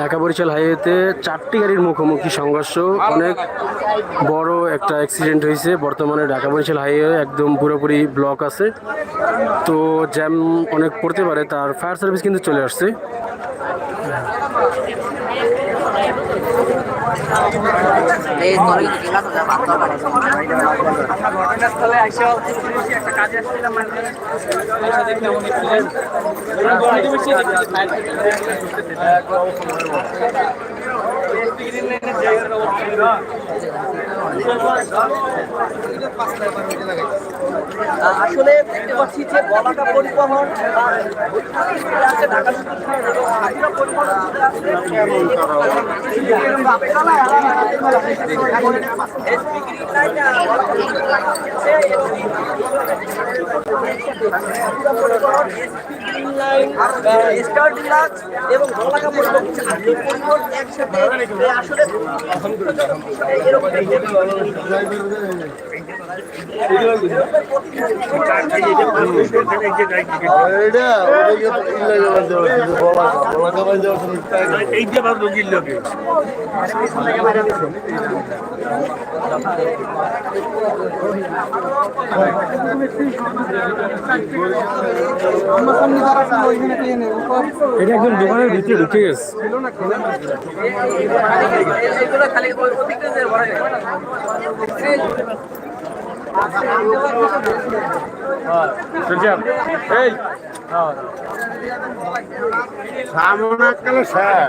ঢাকা বরিশাল হাইওয়েতে চারটি গাড়ির মুখোমুখি সংঘর্ষ। অনেক বড় একটা অ্যাক্সিডেন্ট হয়েছে। বর্তমানে ঢাকা বরিশাল হাইওয়ে একদম পুরোপুরি ব্লক আছে। তো জ্যাম অনেক পড়তে পারে, তার ফায়ার সার্ভিস কিন্তু চলে আসছে। ঘটনাস্থলে আইসা একটা কাজে আসছিলাম আসলে দেখতে পাচ্ছি যে বলাকা পরিবহন পরিবহন স্টার ডিলাক্স এবং পরিবহন চারটি পরিবহন একসাথে এটা একদম দোকানের ভিতরে ঢুকে গেছে। অতিক্রম ভরা যায় এই। সামনাকালে স্যার।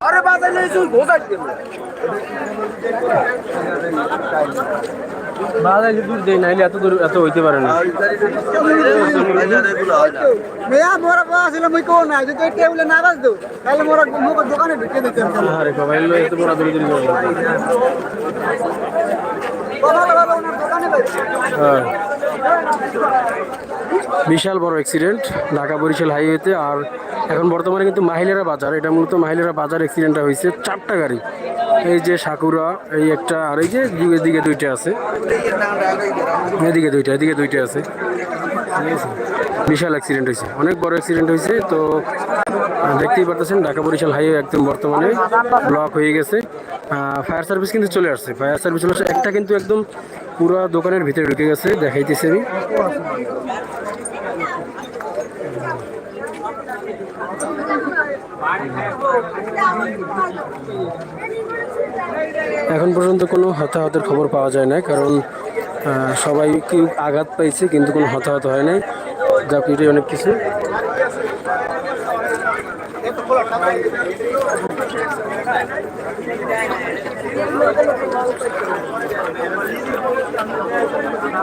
আরে বাজারে তুই ভোগাই দেবো বাধা দূর দেয় নাইলে এত দূর এত হইতে পারে না। মেয়া মোরা বাবা ছিল মুই কোন না যদি টেবিলে না বাজ দাও তাহলে মোরা মুখ দোকানে ঢুকে দিতে আরে বাবা লই এত বড় দূর দূর করে বাবা বাবা দোকানে হ্যাঁ। বিশাল বড় অ্যাক্সিডেন্ট ঢাকা বরিশাল হাইওয়েতে আর এখন বর্তমানে কিন্তু মাহিলেরা বাজার। এটা মূলত মাহিলেরা বাজার অ্যাক্সিডেন্টটা হয়েছে। চারটা গাড়ি। এই যে সাকুরা, এই একটা, আর এই যে দিকে দিকে দুইটা আছে। এদিকে দুইটা এদিকে দুইটা আছে। বিশাল অ্যাক্সিডেন্ট হয়েছে। অনেক বড় অ্যাক্সিডেন্ট হয়েছে। তো দেখতেই পারতেছেন, ঢাকা বরিশাল হাইওয়ে একদম বর্তমানে ব্লক হয়ে গেছে। ফায়ার সার্ভিস কিন্তু চলে আসছে। ফায়ার সার্ভিস চলে আসছে। একটা কিন্তু একদম পুরো দোকানের ভিতরে ঢুকে গেছে, দেখাইতেছি আমি। এখন পর্যন্ত কোনো হতাহতের খবর পাওয়া যায় না কারণ সবাই কি আঘাত পাইছে, কিন্তু কোনো হতাহত হয় নাই। এটাই অনেক কিছু।